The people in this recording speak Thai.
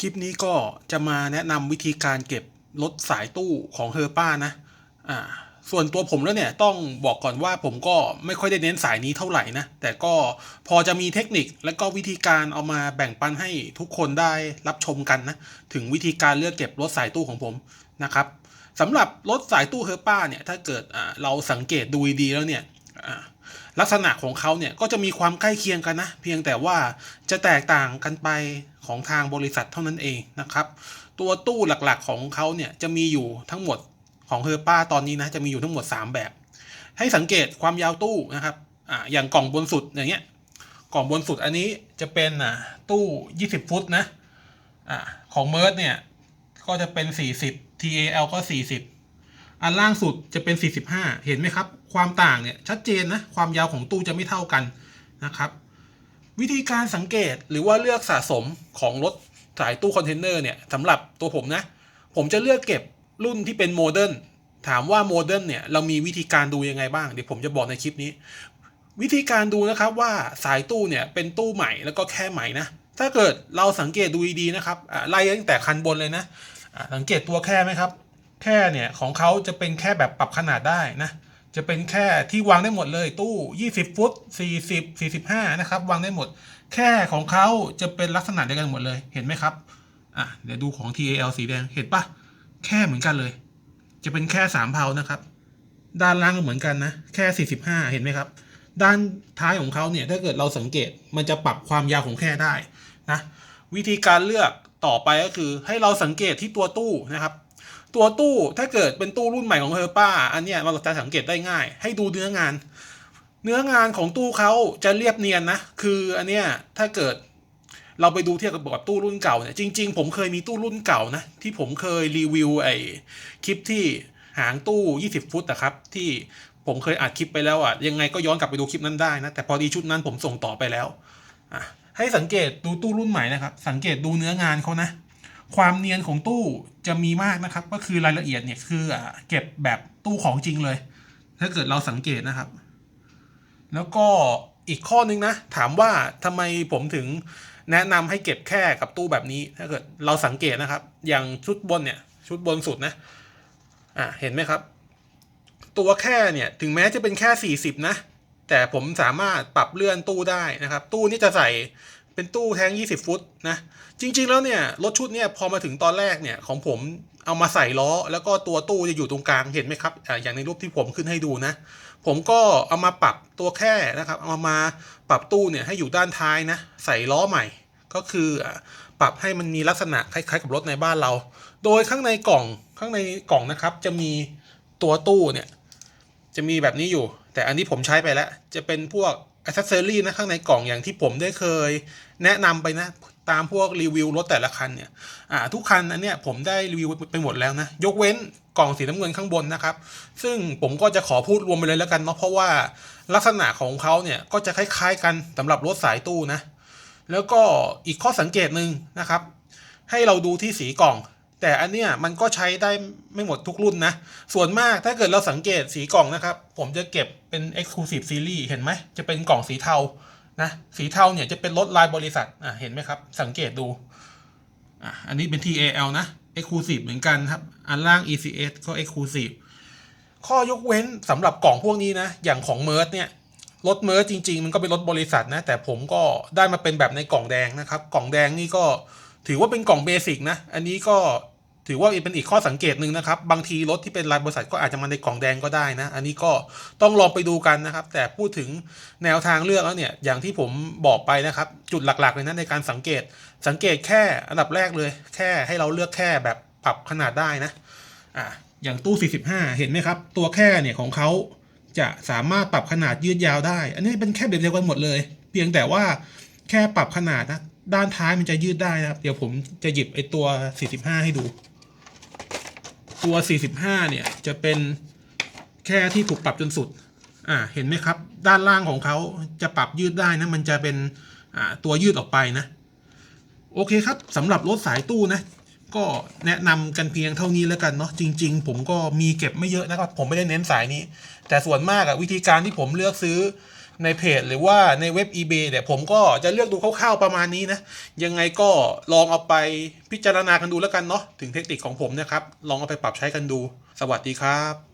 คลิปนี้ก็จะมาแนะนำวิธีการเก็บรถสายตู้ของเฮอร์ป้านะอ่าส่วนตัวผมแล้วเนี่ยต้องบอกก่อนว่าผมก็ไม่ค่อยได้เน้นสายนี้เท่าไหร่นะ แต่ก็พอจะมีเทคนิคและก็วิธีการเอามาแบ่งปันให้ทุกคนได้รับชมกันนะ ถึงวิธีการเลือกเก็บรถสายตู้ของผมนะครับสำหรับรถสายตู้เฮอร์ป้าเนี่ยถ้าเกิดเราสังเกตดูดีแล้วเนี่ย ลักษณะของเขาเนี่ยก็จะมีความใกล้เคียงกันนะ เพียงแต่ว่าจะแตกต่างกันไปของทางบริษัทเท่านั้นเองนะครับ ตัวตู้หลักๆของเขาเนี่ยจะมีอยู่ทั้งหมดของเฮอร์ป้าตอนนี้นะจะมีอยู่ทั้งหมด 3 แบบ ให้สังเกตความยาวตู้นะครับอ่าอย่างกล่องบนสุดอย่างเงี้ยกล่องบนสุดอันนี้จะเป็นอ่าตู้ 20 ฟุตนะอ่าของเมิร์ดเนี่ยก็จะเป็น 40 TAL ก็ 40 อันล่างสุดจะเป็น 45 เห็นไหมครับ ความต่างเนี่ยชัดเจนนะความยาวของตู้จะไม่เท่ากันนะครับ วิธีการสังเกตหรือว่าเลือกสะสมของรถสายตู้คอนเทนเนอร์เนี่ยสำหรับตัวผมนะ ผมจะเลือกเก็บรุ่นที่เป็นโมเดิร์นถามว่าโมเดิร์นเนี่ยเรามีวิธีการดูยังไงบ้าง เดี๋ยวผมจะบอกในคลิปนี้ วิธีการดูนะครับว่าสายตู้เนี่ยเป็นตู้ใหม่แล้วก็แค่ใหม่นะถ้าเกิดเราสังเกตดูดีๆนะครับไล่ตั้งแต่คันบนเลยนะะสังเกตตัวแค่ไหมครับ แค่เนี่ยของเขาจะเป็นแค่แบบปรับขนาดได้นะ จะเป็นแค่ที่วางได้หมดเลยตู้ 20 ฟุต 40 45 นะครับ วางได้หมด แค่ของเขาจะเป็นลักษณะเดียวกันหมดเลยเห็นไหมครับอะเดี๋ยวดูของ TAL สีแดงเห็นปะแค่เหมือนกันเลย จะเป็นแค่3เพานะครับ ด้านล่างก็เหมือนกันนะ แค่ 45 เห็นไหมครับ ด้านท้ายของเขาเนี่ยถ้าเกิดเราสังเกตมันจะปรับความยาวของแค่ได้นะวิธีการเลือกต่อไปก็คือให้เราสังเกตที่ตัวตู้นะครับ ตัวตู้ถ้าเกิดเป็นตู้รุ่นใหม่ของเฮอร์ป้า อันเนี้ยเราจะสังเกตได้ง่าย ให้ดูเนื้องาน เนื้องานของตู้เขาจะเรียบเนียนนะ คืออันเนี้ยถ้าเกิดเราไปดูเทียบกับตู้รุ่นเก่าเนี่ยจริง ๆ ผมเคยมีตู้รุ่นเก่านะ ที่ผมเคยรีวิวไอ้คลิปที่หางตู้ 20 ฟุตนะครับ ที่ผมเคยอัดคลิปไปแล้วอะยังไงก็ย้อนกลับไปดูคลิปนั้นได้นะ แต่พอดีชุดนั้นผมส่งต่อไปแล้วอะให้สังเกตดูตู้รุ่นใหม่นะครับ สังเกตดูเนื้องานเขานะ ความเนียนของตู้จะมีมากนะครับ ก็คือรายละเอียดเนี่ยคือเก็บแบบตู้ของจริงเลย ถ้าเกิดเราสังเกตนะครับ แล้วก็อีกข้อนึงนะ ถามว่าทำไมผมถึงแนะนำให้เก็บแค่กับตู้แบบนี้ ถ้าเกิดเราสังเกตนะครับ อย่างชุดบนเนี่ย ชุดบนสุดนะ อะเห็นไหมครับ ตัวแค่เนี่ยถึงแม้จะเป็นแค่ 40 นะ แต่ผมสามารถปรับเลื่อนตู้ได้นะครับ ตู้นี้จะใส่ เป็นตู้แทง 20 ฟุตนะ จริง ๆ แล้วเนี่ย รถชุดเนี่ยพอมาถึงตอนแรกเนี่ย ของผมเอามาใส่ล้อ แล้วก็ตัวตู้จะอยู่ตรงกลางเห็นไหมครับออย่างในรูปที่ผมขึ้นให้ดูนะ ผมก็เอามาปรับตัวแค่นะครับ เอามาปรับตู้เนี่ยให้อยู่ด้านท้ายนะ ใส่ล้อใหม่ ก็คือปรับให้มันมีลักษณะคล้ายๆกับรถในบ้านเรา โดยข้างในกล่องข้างในกล่องนะครับ จะมีตัวตู้เนี่ยจะมีแบบนี้อยู่ แต่อันนี้ผมใช้ไปแล้ว จะเป็นพวก อ c เซสซอรี่นะข้างในกล่องอย่างที่ผมได้เคย แนะนำไปนะตามพวกรีวิวรถแต่ละคันเนี่ยอ่าทุกคันอันเนี้ยผมได้รีวิวไปหมดแล้วนะ ยกเว้นกล่องสีน้ำเงินข้างบนนะครับ ซึ่งผมก็จะขอพูดรวมไปเลยแล้วกันเนาะเพราะว่าลักษณะของเขาเนี่ยก็จะคล้ายๆกันสำหรับรถสายตู้นะ แล้วก็อีกข้อสังเกตหนึ่งนะครับ ให้เราดูที่สีกล่อง แต่อันเนี้ยมันก็ใช้ได้ไม่หมดทุกรุ่นนะ ส่วนมากถ้าเกิดเราสังเกตสีกล่องนะครับ ผมจะเก็บเป็น Exclusive Series เห็นไหม จะเป็นกล่องสีเทานะสีเทาเนี่ยจะเป็นรถลายบริษัทอะเห็นไหมครับ สังเกตดูอะอันนี้เป็น TAL นะ Exclusive เหมือนกันครับ อันล่าง ECS ก็ Exclusive ข้อยกเว้นสำหรับกล่องพวกนี้นะ อย่างของเมิร์เนี่ยรถเมิร์จริง ๆ มันก็เป็นรถบริษัทนะ แต่ผมก็ได้มาเป็นแบบในกล่องแดงนะครับ กล่องแดงนี่ก็ถือว่าเป็นกล่องเบสิกนะ อันนี้ก็ ถือว่าเป็นอีกข้อสังเกตหนึ่งนะครับ บางทีรถที่เป็นรายบริษัทก็อาจจะมาในกล่องแดงก็ได้นะ อันนี้ก็ต้องลองไปดูกันนะครับ แต่พูดถึงแนวทางเลือกแล้วเนี่ยอย่างที่ผมบอกไปนะครับ จุดหลักๆเลยนะในการสังเกต สังเกตแค่อันดับแรกเลย แค่ให้เราเลือกแค่แบบปรับขนาดได้นะอะอย่างตู้ 45 เห็นไหมครับ ตัวแค่เนี่ยของเขาจะสามารถปรับขนาดยืดยาวได้ อันนี้เป็นแค่แบเดียวกันหมดเลย เพียงแต่ว่าแค่ปรับขนาดนะ ด้านท้ายมันจะยืดได้นะครับ เดี๋ยวผมจะหยิบไอตัว 45 ให้ดู ตัว 45 เนี่ย จะเป็นแค่ที่ถูกปรับจนสุด อ่า เห็นไหมครับ ด้านล่างของเขาจะปรับยืดได้นะ มันจะเป็นอ่าตัวยืดออกไปนะ โอเคครับสำหรับรถสายตู้นะ ก็แนะนำกันเพียงเท่านี้แล้วกันเนาะ จริง ๆ ผมก็มีเก็บไม่เยอะนะครับ ผมไม่ได้เน้นสายนี้ แต่ส่วนมากอะวิธีการที่ผมเลือกซื้อ ในเพจหรือว่าในเว็บ eBay เนี่ยผมก็จะเลือกดูคร่าวๆประมาณนี้นะ ยังไงก็ลองเอาไปพิจารณากันดูแล้วกันเนาะถึงเทคนิคของผมนะครับ ลองเอาไปปรับใช้กันดู สวัสดีครับ